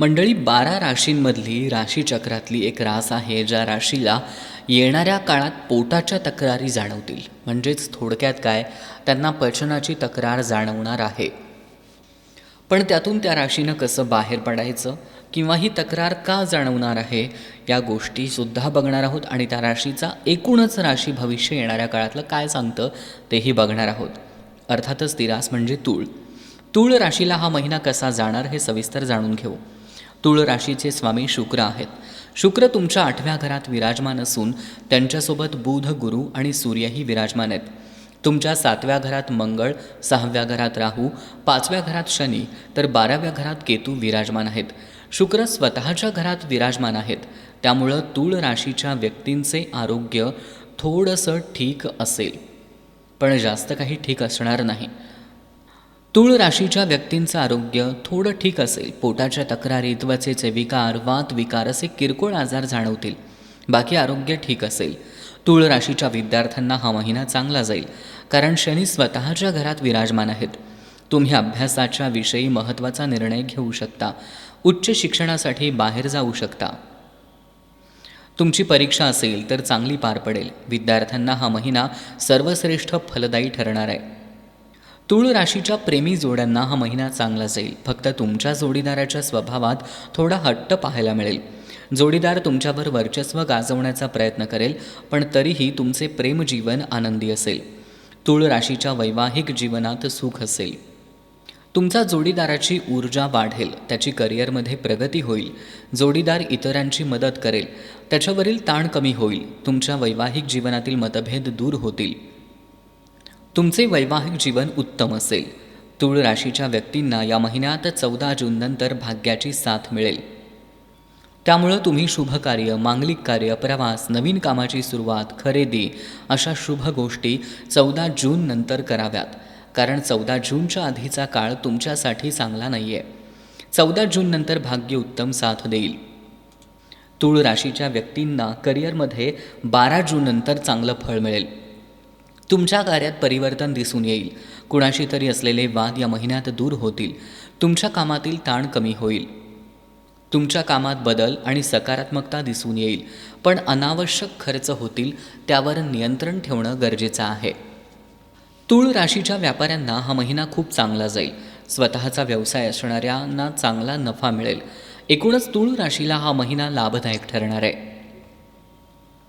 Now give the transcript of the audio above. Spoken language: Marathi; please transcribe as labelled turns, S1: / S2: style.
S1: मंडळी बारा राशींमधली राशीचक्रातली एक रास आहे ज्या राशीला येणाऱ्या काळात पोटाच्या तक्रारी जाणवतील. म्हणजेच थोडक्यात काय? त्यांना पचनाची तक्रार जाणवणार आहे. पण त्यातून त्या राशीनं कसं बाहेर पडायचं? किंवा ही तक्रार का जाणवणार आहे? या गोष्टीसुद्धा बघणार आहोत आणि त्या राशीचा एकूणच राशी भविष्य येणाऱ्या काळातलं काय सांगतं तेही बघणार आहोत. अर्थातच ती रास म्हणजे तूळ. तूळ राशीला हा महिना कसा जाणार हे सविस्तर जाणून घेऊ. तुळ राशीचे स्वामी शुक्र आहेत. शुक्र तुमच्या आठव्या घरात विराजमान असून त्यांच्यासोबत बुध गुरु आणि सूर्यही विराजमान आहेत. तुमच्या सातव्या घरात मंगळ सहाव्या घरात राहू पाचव्या घरात शनी तर बाराव्या घरात केतू विराजमान आहेत. शुक्र स्वतःच्या घरात विराजमान आहेत. त्यामुळं तूळ राशीच्या व्यक्तींचे आरोग्य थोडंसं ठीक असेल. पण जास्त काही ठीक असणार नाही. तूळ राशीच्या व्यक्तींचं आरोग्य थोडं ठीक असेल. पोटाच्या तक्रारी त्वचेचे विकार वात विकार असे किरकोळ आजार जाणवतील. बाकी आरोग्य ठीक असेल. तूळ राशीच्या विद्यार्थ्यांना हा महिना चांगला जाईल. कारण शनी स्वतःच्या घरात विराजमान आहेत. तुम्ही अभ्यासाच्या विषयी महत्त्वाचा निर्णय घेऊ शकता. उच्च शिक्षणासाठी बाहेर जाऊ शकता. तुमची परीक्षा असेल तर चांगली पार पडेल. विद्यार्थ्यांना हा महिना सर्वश्रेष्ठ फलदायी ठरणार आहे. तुळ राशीच्या प्रेमी जोड्यांना हा महिना चांगला जाईल. फक्त तुमच्या जोडीदाराच्या स्वभावात थोडा हट्ट पाहायला मिळेल. जोडीदार तुमच्यावर वर्चस्व गाजवण्याचा प्रयत्न करेल पण तरीही तुमचे प्रेमजीवन आनंदी असेल. तुळ राशीच्या वैवाहिक जीवनात सुख असेल. तुमचा जोडीदाराची ऊर्जा वाढेल त्याची करिअरमध्ये प्रगती होईल. जोडीदार इतरांची मदत करेल त्याच्यावरील ताण कमी होईल. तुमच्या वैवाहिक जीवनातील मतभेद दूर होतील. तुमचे वैवाहिक जीवन उत्तम असेल. तूळ राशीच्या व्यक्तींना या महिन्यात चौदा जूननंतर भाग्याची साथ मिळेल. त्यामुळं तुम्ही शुभ कार्य मांगलिक कार्य प्रवास नवीन कामाची सुरुवात खरेदी अशा शुभ गोष्टी चौदा जून नंतर कराव्यात. कारण चौदा जूनच्या आधीचा काळ तुमच्यासाठी चांगला नाही आहे चौदा जून नंतर भाग्य उत्तम साथ देईल. तूळ राशीच्या व्यक्तींना करिअरमध्ये बारा जून नंतर चांगलं फळ मिळेल. तुमच्या कार्यात परिवर्तन दिसून येईल. कुणाशी तरी असलेले वाद या महिन्यात दूर होतील. तुमच्या कामातील ताण कमी होईल. तुमच्या कामात बदल आणि सकारात्मकता दिसून येईल. पण अनावश्यक खर्च होतील त्यावर नियंत्रण ठेवणं गरजेचं आहे. तूळ राशीच्या व्यापाऱ्यांना हा महिना खूप चांगला जाईल. स्वतःचा व्यवसाय असणाऱ्यांना चांगला नफा मिळेल. एकूणच तूळ राशीला हा महिना लाभदायक ठरणार आहे.